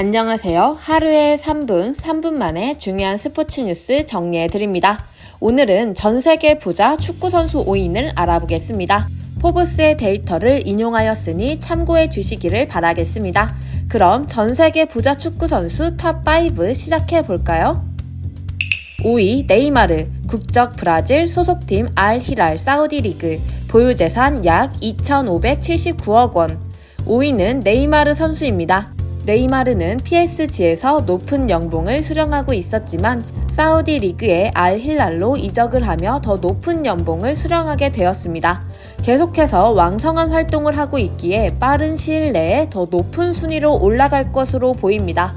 안녕하세요. 하루에 3분, 3분 만에 중요한 스포츠 뉴스 정리해 드립니다. 오늘은 전 세계 부자 축구 선수 5인을 알아보겠습니다. 포브스의 데이터를 인용하였으니 참고해 주시기를 바라겠습니다. 그럼 전 세계 부자 축구 선수 탑5 시작해 볼까요? 5위 네이마르 국적 브라질 소속팀 알 히랄 사우디 리그 보유 재산 약 2,579억 원. 5위는 네이마르 선수입니다. 네이마르는 PSG에서 높은 연봉을 수령하고 있었지만 사우디 리그의 알 힐랄로 이적을 하며 더 높은 연봉을 수령하게 되었습니다. 계속해서 왕성한 활동을 하고 있기에 빠른 시일 내에 더 높은 순위로 올라갈 것으로 보입니다.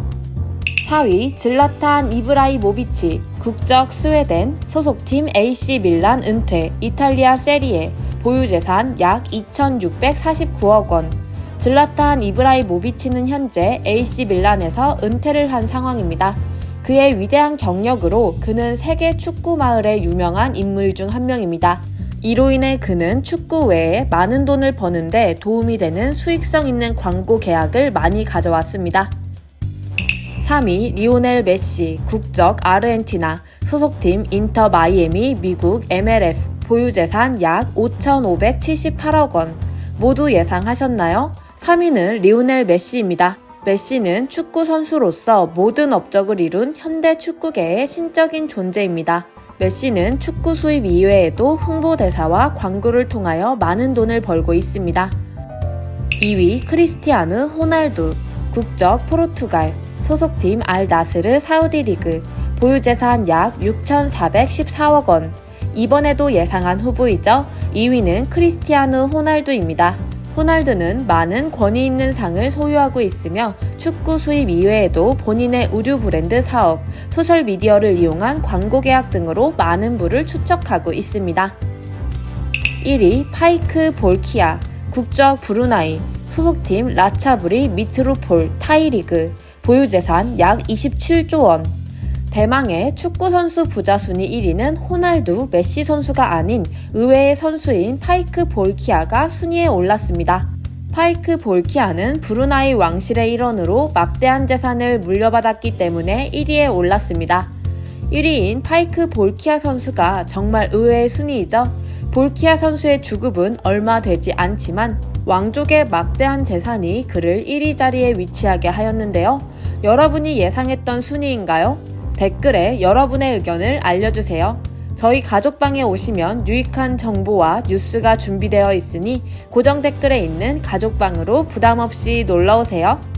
4위 질라탄 이브라이모비치 국적 스웨덴 소속팀 AC 밀란 은퇴 이탈리아 세리에 보유 재산 약 2,649억 원. 질라탄 이브라이모비치는 현재 AC 밀란에서 은퇴를 한 상황입니다. 그의 위대한 경력으로 그는 세계 축구 마을의 유명한 인물 중 한 명입니다. 이로 인해 그는 축구 외에 많은 돈을 버는데 도움이 되는 수익성 있는 광고 계약을 많이 가져왔습니다. 3위 리오넬 메시 국적 아르헨티나 소속팀 인터 마이애미 미국 MLS 보유 재산 약 5,578억 원 모두 예상하셨나요? 3위는 리오넬 메시입니다. 메시는 축구 선수로서 모든 업적을 이룬 현대 축구계의 신적인 존재입니다. 메시는 축구 수입 이외에도 홍보대사와 광고를 통하여 많은 돈을 벌고 있습니다. 2위 크리스티아누 호날두 국적 포르투갈 소속팀 알 나스르 사우디 리그 보유 재산 약 6,414억 원 이번에도 예상한 후보이죠 2위는 크리스티아누 호날두입니다 호날두는 많은 권위 있는 상을 소유하고 있으며 축구 수입 이외에도 본인의 의류 브랜드 사업, 소셜미디어를 이용한 광고 계약 등으로 많은 부를 축적하고 있습니다. 1위 파이크 볼키아 국적 브루나이 소속팀 라차브리 미트로폴 타이리그 보유 재산 약 27조 원 대망의 축구 선수 부자 순위 1위는 호날두, 메시 선수가 아닌 의외의 선수인 파이크 볼키아가 순위에 올랐습니다. 파이크 볼키아는 브루나이 왕실의 일원으로 막대한 재산을 물려받았기 때문에 1위에 올랐습니다. 1위인 파이크 볼키아 선수가 정말 의외의 순위이죠. 볼키아 선수의 주급은 얼마 되지 않지만 왕족의 막대한 재산이 그를 1위 자리에 위치하게 하였는데요. 여러분이 예상했던 순위인가요? 댓글에 여러분의 의견을 알려주세요. 저희 가족방에 오시면 유익한 정보와 뉴스가 준비되어 있으니 고정 댓글에 있는 가족방으로 부담 없이 놀러 오세요.